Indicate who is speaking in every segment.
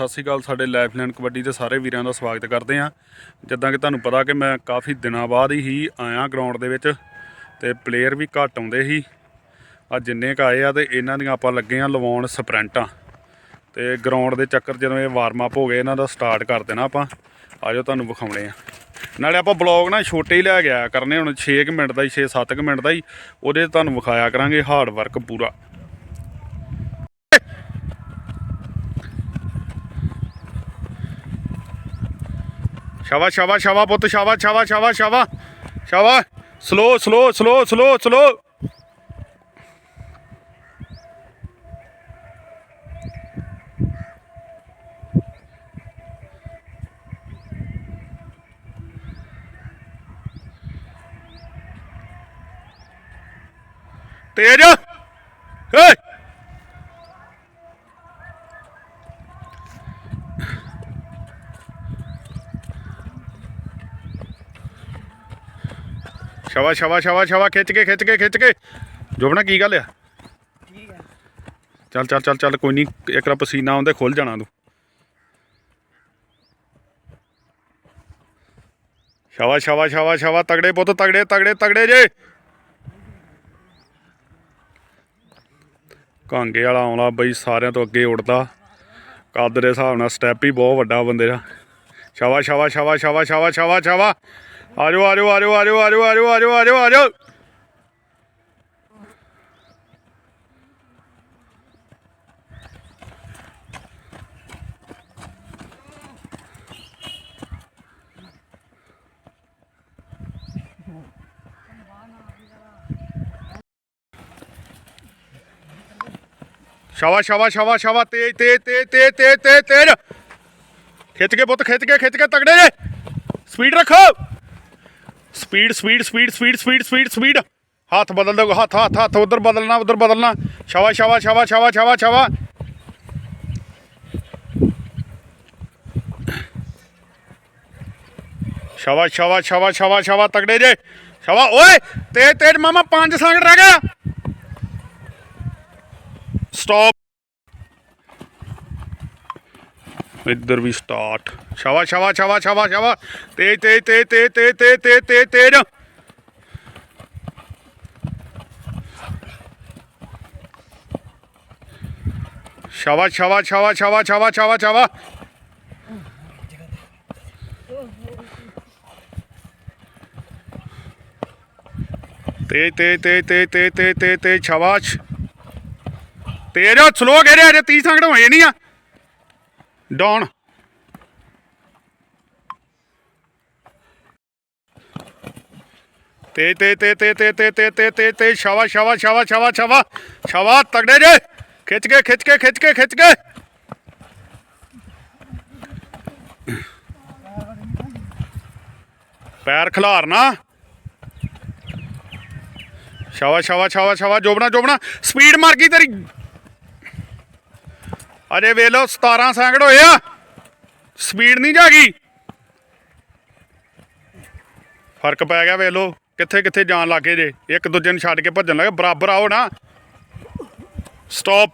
Speaker 1: ਸਤਿ ਸ਼੍ਰੀ ਅਕਾਲ ਸਾਡੇ ਲਾਈਫਲਾਈਨ ਕਬੱਡੀ ਦੇ ਸਾਰੇ ਵੀਰਾਂ ਦਾ ਸਵਾਗਤ ਕਰਦੇ ਹਾਂ। ਜਿੱਦਾਂ ਕਿ ਤੁਹਾਨੂੰ ਪਤਾ ਕਿ ਮੈਂ ਕਾਫੀ ਦਿਨਾਂ ਬਾਅਦ ਹੀ ਆਇਆ ਗਰਾਊਂਡ ਦੇ ਵਿੱਚ ਤੇ ਪਲੇਅਰ ਵੀ ਘੱਟ ਆਉਂਦੇ ਸੀ। ਆ ਜਿੰਨੇ ਕ ਆਏ ਆ ਤੇ ਇਹਨਾਂ ਦੀਆਂ ਆਪਾਂ ਲੱਗੇ ਆ ਲਵਾਉਣ ਸਪ੍ਰਿੰਟਾਂ। ਤੇ ਗਰਾਊਂਡ ਦੇ ਚੱਕਰ ਜਦੋਂ ਇਹ ਵਾਰਮ ਅਪ ਹੋ ਗਏ, ਇਹਨਾਂ ਦਾ ਸਟਾਰਟ ਕਰ ਦੇਣਾ ਆਪਾਂ। ਆਜੋ ਤੁਹਾਨੂੰ ਵਿਖਾਉਣੇ ਆ। ਨਾਲੇ ਆਪਾਂ ਬਲੌਗ ਨਾ ਛੋਟੇ ਹੀ ਲੈ ਗਿਆ ਕਰਨੇ, ਹੁਣ 6 ਮਿੰਟ ਦਾ ਹੀ 6-7 ਮਿੰਟ ਦਾ ਹੀ। ਉਹਦੇ 'ਚ ਤੁਹਾਨੂੰ ਵਿਖਾਇਆ ਕਰਾਂਗੇ ਹਾਰਡ ਵਰਕ ਪੂਰਾ। ਸ਼ਾਵਾ ਸ਼ਾਵਾ ਸ਼ਾਵਾ ਪੁੱਤ, ਸ਼ਾਵਾ ਸ਼ਾਵਾ ਸ਼ਾਵਾ ਸ਼ਾਵਾ ਸ਼ਾਵਾ। Slow slow slow slow slow ਤੇਜ। ਸ਼ਾਬਾ ਸ਼ਾਬਾ ਸ਼ਾਬਾ ਸ਼ਾਬਾ ਖਿੱਚ ਕੇ ਖਿੱਚ ਕੇ ਖਿੱਚ ਕੇ ਜੋਬਣਾ ਕੀ ਗੱਲ ਆ ਚੱਲ ਚੱਲ ਚੱਲ ਚੱਲ ਕੋਈ ਨਹੀਂ ਇੱਕ ਰਾ ਪਸੀਨਾ ਆਉਂਦੇ ਖੁੱਲ ਜਾਣਾ ਤੂੰ ਸ਼ਾਬਾ ਸ਼ਾਬਾ ਸ਼ਾਬਾ ਸ਼ਾਬਾ ਤਗੜੇ ਪੁੱਤ ਤਗੜੇ ਤਗੜੇ ਤਗੜੇ ਜੇ ਕਾਂਗੇ ਵਾਲਾ ਆਉਂਦਾ ਬਈ ਸਾਰਿਆਂ ਤੋਂ ਅੱਗੇ ਉੱਡਦਾ ਕੱਦ ਦੇ ਹਿਸਾਬ ਨਾਲ ਸਟੈਪ ਹੀ ਬਹੁਤ ਵੱਡਾ ਬੰਦੇ ਦਾ ਸ਼ਾਬਾ ਸ਼ਾਬਾ ਸ਼ਾਬਾ ਸ਼ਾਬਾ ਸ਼ਾਬਾ ਸ਼ਾਬਾ ਸ਼ਾਬਾ ਆਜੋ ਆਜੋ ਆਜੋ ਆਜੋ ਆਜੋ ਆਜੋ ਆਜੋ ਆਜੋ ਆਜੋ। ਸ਼ਾਬਾ ਸ਼ਾਬਾ ਸ਼ਾਬਾ ਸ਼ਾਬਾ ਤੇਜ ਤੇਜ ਤੇਜ ਤੇਜ ਤੇਜ ਤੇਜ ਤੇਜ। ਖਿੱਚ ਕੇ ਪੁੱਤ, ਖਿੱਚ ਕੇ ਖਿੱਚ ਕੇ ਤਗੜੇ ਜੇ। ਸਪੀਡ ਰੱਖੋ। Speed speed speed speed speed speed speed ਹੱਥ ਬਦਲ ਦੋ ਹੱਥ ਹੱਥ ਹੱਥ ਉਧਰ ਬਦਲਣਾ ਉਧਰ ਬਦਲਣਾ ਸ਼ਾਬਾ ਸ਼ਾਬਾ ਸ਼ਾਬਾ ਸ਼ਾਬਾ ਸ਼ਾਬਾ ਸ਼ਾਬਾ ਸ਼ਾਬਾ ਸ਼ਾਬਾ ਸ਼ਾਬਾ ਸ਼ਾਬਾ ਸ਼ਾਬਾ ਤਗੜੇ ਜੇ ਸ਼ਾਬਾ ਓਏ ਤੇਜ ਤੇਜ ਮਾਮਾ ਪੰਜ ਸੈਕਿੰਡ ਰਹਿ ਗਿਆ ਸਟਾਪ ਇੱਧਰ ਵੀ ਸਟਾਰਟ ਸ਼ਾਬਾ ਸ਼ਾਬਾ ਸ਼ਾਬਾ ਸ਼ਾਬਾ ਸ਼ਾਬਾ ਤੇਜ ਤੇਜ ਤੇਜ ਤੇਜ ਤੇਜ ਤੇਜ ਤੇਜ ਤੇਜ ਤੇਜ ਸ਼ਾਬਾ ਸ਼ਾਬਾ ਸ਼ਾਬਾ ਸ਼ਾਬਾ ਸ਼ਾਬਾ ਸ਼ਾਬਾ ਸ਼ਾਬਾ ਤੇਜ ਤੇਜ ਤੇਜ ਤੇਜ ਤੇਜ ਤੇਜ ਤੇਜ ਤੇਜ ਸ਼ਾਬਾਸ਼ ਤੇਜ ਸਲੋ ਕਹਿ ਰਿਹਾ ਜੇ 30 ਸੈਕਿੰਡ ਹੋਏ ਨਹੀਂ ਆ ਡਾਊਨ ਤੇ ਤੇ ਤੇ ਤੇ ਤੇ ਤੇ ਤੇ ਤੇ ਤੇ ਤੇ ਸ਼ਾਵਾ ਸ਼ਾਵਾ ਸ਼ਾਵਾ ਸ਼ਾਵਾ ਸ਼ਾਵਾ ਸ਼ਾਵਾ ਤਗੜੇ ਜੇ ਖਿੱਚ ਕੇ ਖਿੱਚ ਕੇ ਖਿੱਚ ਕੇ ਖਿੱਚ ਕੇ ਪੈਰ ਖਿਲਾਰਨਾ ਸ਼ਾਵਾ ਸ਼ਾਵਾ ਸ਼ਾਵਾ ਸ਼ਾਵਾ ਜੋਬਣਾ ਜੋਬਣਾ ਸਪੀਡ ਮਰ ਗਈ ਤੇਰੀ ਅਜੇ ਵੇਖ ਲਓ 17 ਸੈਕਿੰਡ ਹੋਏ ਆ। ਸਪੀਡ ਨਹੀਂ ਜਾਗੀ। ਫ਼ਰਕ ਪੈ ਗਿਆ, ਵੇਖ ਲਓ ਕਿੱਥੇ ਕਿੱਥੇ ਜਾਣ ਲੱਗੇ ਜੇ। ਇੱਕ ਦੂਜੇ ਨੂੰ ਛੱਡ ਕੇ ਭੱਜਣ ਲੱਗੇ ਬਰਾਬਰ ਆਓ ਨਾ। ਸਟਾਪ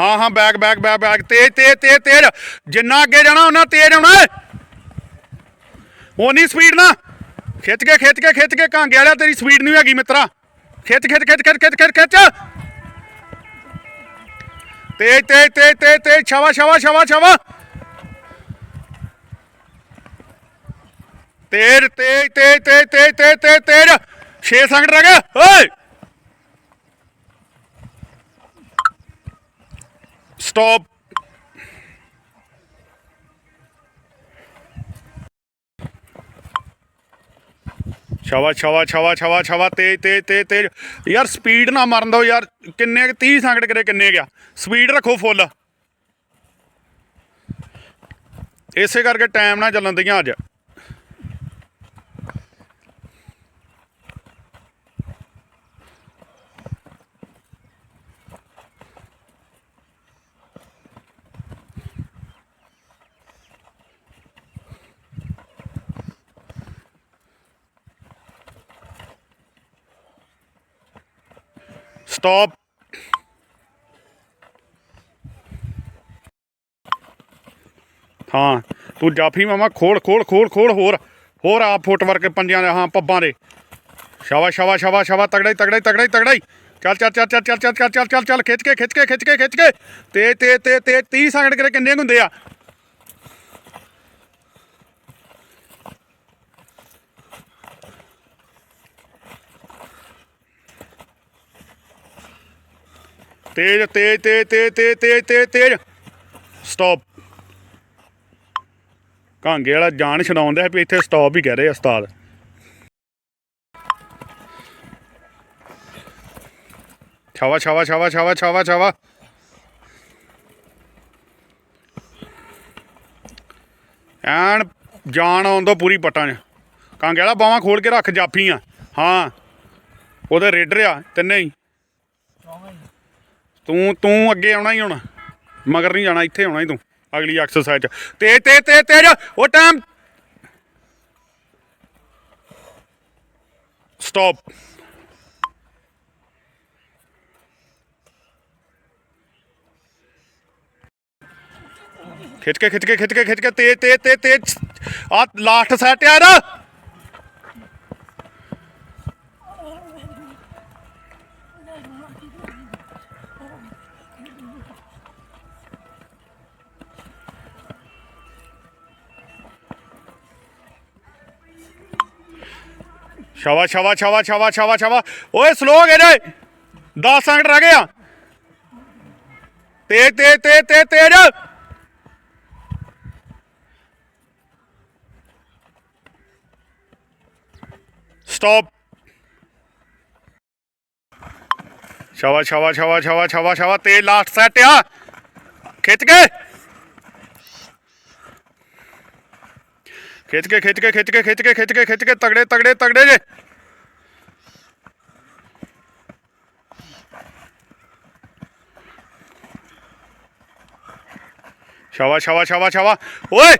Speaker 1: ਹਾਂ ਹਾਂ ਬੈਕ ਬੈਕ ਬੈਕ ਬੈਕ ਤੇਜ਼ ਤੇਜ਼ ਤੇਜ਼ ਤੇਜ਼। ਜਿੰਨਾ ਅੱਗੇ ਜਾਣਾ ਉਹਨਾਂ ਤੇਜ਼ ਆਉਣਾ ਹੈ ਉਨੀ ਸਪੀਡ ਨਾ। ਖਿੱਚ ਕੇ ਖਿੱਚ ਕੇ ਖਿੱਚ ਕੇ। ਕਾਂਗੇ ਵਾਲਿਆ, ਤੇਰੀ ਸਪੀਡ ਨਹੀਂ ਹੈਗੀ, ਮਿੱਤਰਾ। ਖਿੱਚ ਖਿੱਚ ਖਿੱਚ ਖਿੱਚ ਖਿੱਚ ਖਿੱਚ ਖਿੱਚ ਤੇਜ਼ ਤੇਜ਼ ਤੇਜ਼ ਤੇਜ਼ ਤੇਜ਼ ਸ਼ਾਵਾ ਸ਼ਾਵਾ ਸ਼ਾਵਾ ਸ਼ਾਵਾ ਤੇਜ਼ ਤੇਜ਼ ਤੇਜ਼ ਤੇਜ਼ ਤੇਜ਼ ਤੇਜ਼ ਤੇਜ਼ ਤੇਜ਼ 6 ਸੈਕਿੰਡ ਰਹਿ ਗਏ ਓਏ ਸਟਾਪ ਸ਼ਾਵਾ ਸ਼ਾਵਾ ਸ਼ਾਵਾ ਸ਼ਾਵਾ ਤੇਜ਼ ਤੇਜ਼ ਤੇਜ਼ ਤੇਜ਼। ਯਾਰ ਸਪੀਡ ਨਾ ਮਰਨ ਦਿਓ ਯਾਰ। ਕਿੰਨੇ ਕੁ 30 ਸੈਕਿੰਡ ਕਰੇ, ਕਿੰਨੇ ਗਿਆ ਸਪੀਡ ਰੱਖੋ ਫੁੱਲ ਇਸੇ ਕਰਕੇ ਟਾਈਮ ਨਾ ਚੱਲਣ ਦੀਆਂ ਅੱਜ। ਸਟਾਪ ਹਾਂ, ਤੂੰ ਜਾਫੀ ਮਾਮਾ, ਖੋਲ ਖੋਲ ਖੋਲ ਖੋਲ, ਹੋਰ ਹੋਰ ਆ ਫੁੱਟਵਰਕ ਪੰਜਾਂ ਦੇ, ਹਾਂ, ਪੱਬਾਂ ਦੇ। ਸ਼ਾਵਾ ਸ਼ਾਵਾ ਸ਼ਾਵਾ ਸ਼ਾਵਾ ਤਗੜਾ ਹੀ ਤਗੜਾ ਹੀ ਤਗੜਾ ਹੀ ਤਗੜਾ ਹੀ ਚੱਲ ਚੱਲ ਚੱਲ ਚੱਲ ਚੱਲ ਚੱਲ ਚੱਲ ਚੱਲ ਚੱਲ, ਖਿੱਚ ਕੇ ਖਿੱਚ ਕੇ ਖਿੱਚ ਕੇ ਖਿੱਚ ਕੇ। ਤੇ ਤੇ ਤੇ 30 ਸੈਕਿੰਡ ਕਰੇ ਕਿੰਨੇ ਹੁੰਦੇ ਆ? ਤੇਜ਼ ਤੇਜ਼ ਤੇਜ਼ ਤੇਜ਼ ਤੇਜ਼ ਤੇਜ਼ ਤੇਜ਼ ਤੇਜ਼। ਸਟਾਪ ਕਾਂਗੇ ਵਾਲਾ ਜਾਨ ਛਡਾਉਂਦਾ ਹੈ ਵੀ ਇੱਥੇ ਸਟਾਪ ਹੀ ਕਹਿ ਰਹੇ ਆ ਉਸਤਾਦ। ਛਾਵਾ ਛਾਵਾ ਛਾਵਾ ਛਾਵਾ ਛਾਵਾ ਛਾਵਾ। ਐਨ ਜਾਨ ਆਉਣ ਤੋਂ ਪੂਰੀ ਪੱਟਾਂ 'ਚ। ਕਾਂਗੇ ਵਾਲਾ ਬਾਹਾਂ ਖੋਲ ਕੇ ਰੱਖ, ਜਾਫੀਆਂ। ਹਾਂ। ਉਹਦੇ ਰੇਡਰ ਆ, ਤਿੰਨੇ ਹੀ। ਤੂੰ ਤੂੰ ਅੱਗੇ ਆਉਣਾ ਹੀ ਹੁਣ। ਮਗਰ ਨਹੀਂ ਜਾਣਾ, ਇੱਥੇ ਆਉਣਾ ਹੀ ਤੂੰ। ਅਗਲੀ ਐਕਸਰਸਾਈਜ਼ ਚ। ਤੇ ਤੇ ਤੇ, ਤੇਜ, ਉਹ ਟਾਈਮ ਸਟਾਪ ਖਿੱਚ ਕੇ ਖਿੱਚ ਕੇ ਖਿੱਚ ਕੇ ਖਿੱਚ ਕੇ। ਤੇਜ਼ ਤੇਜ ਤੇ ਤੇ। ਆ ਲਾਸਟ ਸੈਟ ਯਾਰ। ਸ਼ਾਵਾ ਸ਼ਾਵਾ ਸ਼ਾਵਾ ਸ਼ਾਵਾ ਸ਼ਾਵਾ ਸ਼ਾਵਾ ਓਏ ਸਲੋ ਹੋ ਗਏ ਜੇ 10 ਸੈਕਿੰਡ ਰਹਿ ਗਏ ਆ ਤੇ ਤੇ ਤੇ ਤੇ ਤੇਜ ਸਟਾਪ ਸ਼ਾਵਾ ਸ਼ਾਵਾ ਸ਼ਾਵਾ ਸ਼ਾਵਾ ਸ਼ਾਵਾ ਸ਼ਾਵਾ ਤੇ ਲਾਸਟ ਸੈਟ ਆ ਖਿੱਚ ਕੇ ਖਿੱਚ ਕੇ ਖਿੱਚ ਕੇ ਖਿੱਚ ਕੇ ਖਿੱਚ ਕੇ ਖਿੱਚ ਕੇ ਖਿੱਚ ਕੇ ਤਗੜੇ ਤਗੜੇ ਤਗੜੇ ਜੇ ਸ਼ਾਵਾ ਸ਼ਾਵਾ ਸ਼ਾਵਾ ਸ਼ਾਵਾ ਓਏ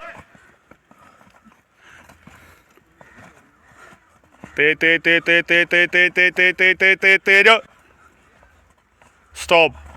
Speaker 1: ਤੇ ਤੇ ਤੇ ਤੇ ਤੇ ਤੇ ਤੇ ਤੇ ਤੇ ਤੇ ਤੇ ਤੇ ਤੇਜ ਸਟਾਪ